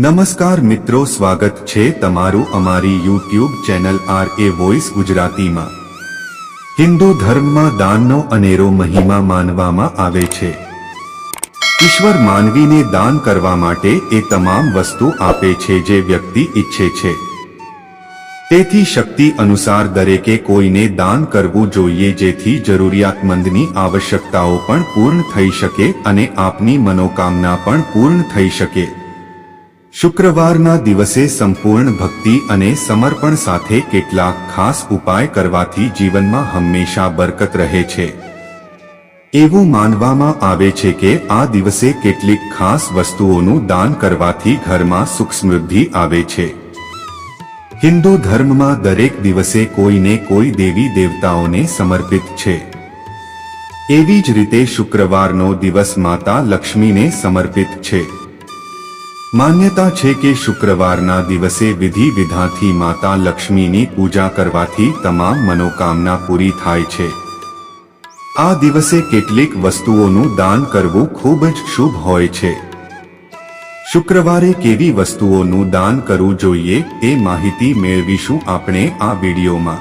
નમસ્કાર મિત્રો, સ્વાગત છે તમારું અમારી YouTube channel R A voice ગુજરાતીમાં. હિન્દુ ધર્મમાં દાનનો અનેરો મહિમા માનવામાં આવે છે. ઈશ્વર માનવીને દાન કરવા માટે એ તમામ વસ્તુ આપે છે જે વ્યક્તિ ઈચ્છે છે. તેથી શક્તિ અનુસાર દરેકે કોઈને દાન કરવું જોઈએ જેથી જરૂરિયાતમંદની આવશ્યકતાઓ પણ પૂર્ણ થઈ શકે અને આપની મનોકામના પણ પૂર્ણ થઈ શકે. શુક્રવારના દિવસે સંપૂર્ણ ભક્તિ અને સમર્પણ સાથે કેટલાક ખાસ ઉપાય કરવાથી જીવનમાં હંમેશા બરકત રહે છે. એવું માનવામાં આવે છે કે આ દિવસે કેટલીક ખાસ વસ્તુઓનું દાન કરવાથી ઘરમાં સુખ સમૃદ્ધિ આવે છે. હિન્દુ ધર્મમાં દરેક દિવસે કોઈને કોઈ દેવી દેવતાઓને સમર્પિત છે. એવી જ રીતે શુક્રવારનો દિવસ માતા લક્ષ્મીને સમર્પિત છે. માન્યતા છે કે શુક્રવારના દિવસે વિધિ વિધાથી માતા લક્ષ્મીની પૂજા કરવાથી તમામ મનોકામના પૂરી થાય છે. આ દિવસે કેટલીક વસ્તુઓનું દાન કરવું ખૂબ જ શુભ હોય છે. શુક્રવારે કેવી વસ્તુઓનું દાન કરવું જોઈએ એ માહિતી મેળવીશું આપણે આ વિડીયોમાં.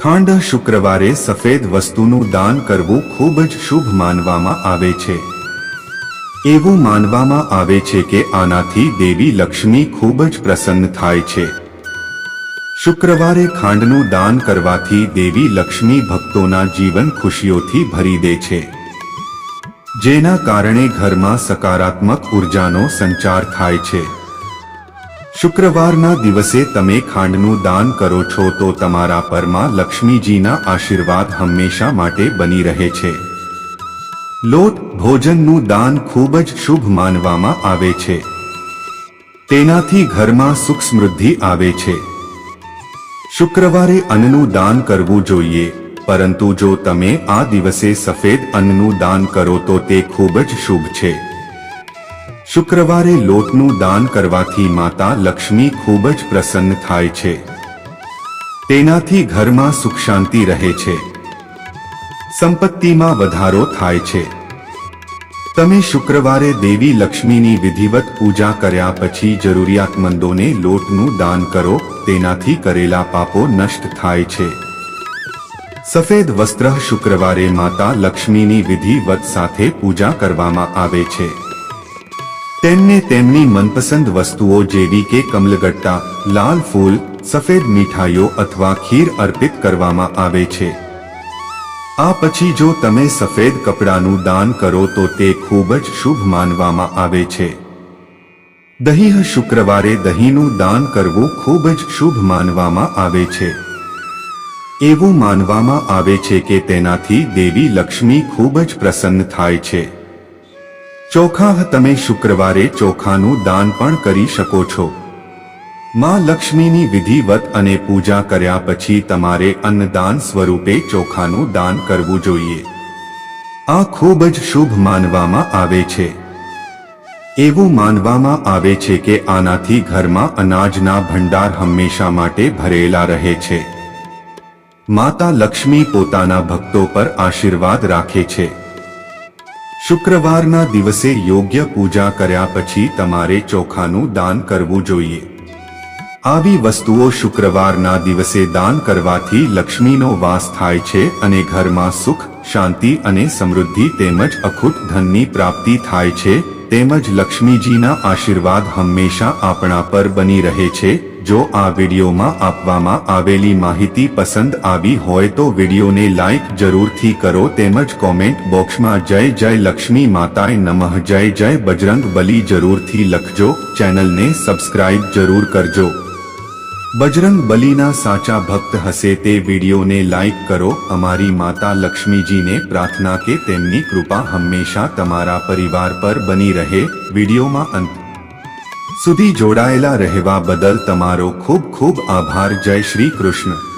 ખાંડ શુક્રવારે સફેદ વસ્તુનું દાન કરવું ખૂબ જ શુભ માનવામાં આવે છે. એવું માનવામાં આવે છે કે આનાથી દેવી લક્ષ્મી ખૂબ જ પ્રસન્ન થાય છે. શુક્રવારે ખાંડનું દાન કરવાથી દેવી લક્ષ્મી ભક્તોના જીવન ખુશીઓથી ભરી દે છે. જેના કારણે ઘરમાં સકારાત્મક ઉર્જાનો સંચાર થાય છે. શુક્રવારના દિવસે તમે ખાંડનું દાન કરો છો તો તમારા પરમાં લક્ષ્મીજીના આશીર્વાદ હંમેશા માટે બની રહે છે. લોટ ભોજનનું દાન ખૂબ જ શુભ માનવામાં આવે છે. તેનાથી ઘરમાં સુખ સમૃદ્ધિ આવે છે. શુક્રવારે અન્નનું દાન કરવું જોઈએ, પરંતુ જો તમે આ દિવસે સફેદ અન્નનું દાન કરો તો તે ખૂબ જ શુભ છે. શુક્રવારે લોટનું દાન કરવાથી માતા લક્ષ્મી ખૂબ જ પ્રસન્ન થાય છે. તેનાથી ઘરમાં સુખ શાંતિ રહે છે. સંપત્તિમાં વધારો થાય છે. તમે શુક્રવારે દેવી લક્ષ્મીની વિધિવત પૂજા કર્યા પછી જરૂરિયાતમંદોને લોટનું દાન કરો, તેનાથી કરેલા પાપો નષ્ટ થાય છે. સફેદ વસ્ત્ર શુક્રવારે માતા લક્ષ્મીની વિધિવત સાથે પૂજા કરવામાં આવે છે. તેમને તેમની મનપસંદ વસ્તુઓ જેવી કે કમલગટ્ટા, લાલ ફૂલ, સફેદ મીઠાઈઓ અથવા ખીર અર્પિત કરવામાં આવે છે. આ પછી જો તમે સફેદ કપડાનું દાન કરો તો તે ખૂબ જ શુભ માનવામાં આવે છે. દહીં શુક્રવારે દહીંનું દાન કરવું ખૂબ જ શુભ માનવામાં આવે છે. એવું માનવામાં આવે છે કે તેનાથી દેવી લક્ષ્મી ખૂબ જ પ્રસન્ન થાય છે. ચોખા તમે શુક્રવારે ચોખાનું દાન પણ કરી શકો છો. માં લક્ષ્મીની વિધિવત અને પૂજા કર્યા પછી તમારે અન્નદાન સ્વરૂપે ચોખાનું દાન કરવું જોઈએ. આ ખૂબ જ શુભ માનવામાં આવે છે. એવું માનવામાં આવે છે કે આનાથી ઘરમાં અનાજના ભંડાર હંમેશા માટે ભરેલા રહે છે. માતા લક્ષ્મી પોતાના ભક્તો પર આશીર્વાદ રાખે છે. શુક્રવારના દિવસે યોગ્ય પૂજા કર્યા પછી તમારે ચોખાનું દાન કરવું જોઈએ. આવી વસ્તુઓ શુક્રવારના દિવસે દાન કરવાથી લક્ષ્મીનો વાસ થાય છે અને ઘરમાં સુખ, શાંતિ અને સમૃદ્ધિ તેમજ અખૂટ ધનની પ્રાપ્તિ થાય છે, તેમજ લક્ષ્મીજીના આશીર્વાદ હંમેશા આપણા પર બની રહે છે. જો આ વિડીયોમાં આપવામાં આવેલી માહિતી પસંદ આવી હોય તો વિડીયોને લાઈક જરૂરથી કરો તેમજ કોમેન્ટ બોક્સમાં જય જય લક્ષ્મી માતાએ નમઃ જય જય બજરંગ બલી જરૂરથી લખજો. ચેનલને સબસ્ક્રાઇબ જરૂર કરજો. બજરંગ બલીના સાચા ભક્ત હશે તે વિડીયોને લાઈક કરો. અમારી માતા લક્ષ્મીજીને પ્રાર્થના કે તેમની કૃપા હંમેશા તમારા પરિવાર પર બની રહે. વિડીયોમાં અંત. સુધી જોડાયેલા રહેવા બદલ તમારો ખૂબ ખૂબ આભાર. જય શ્રી કૃષ્ણ.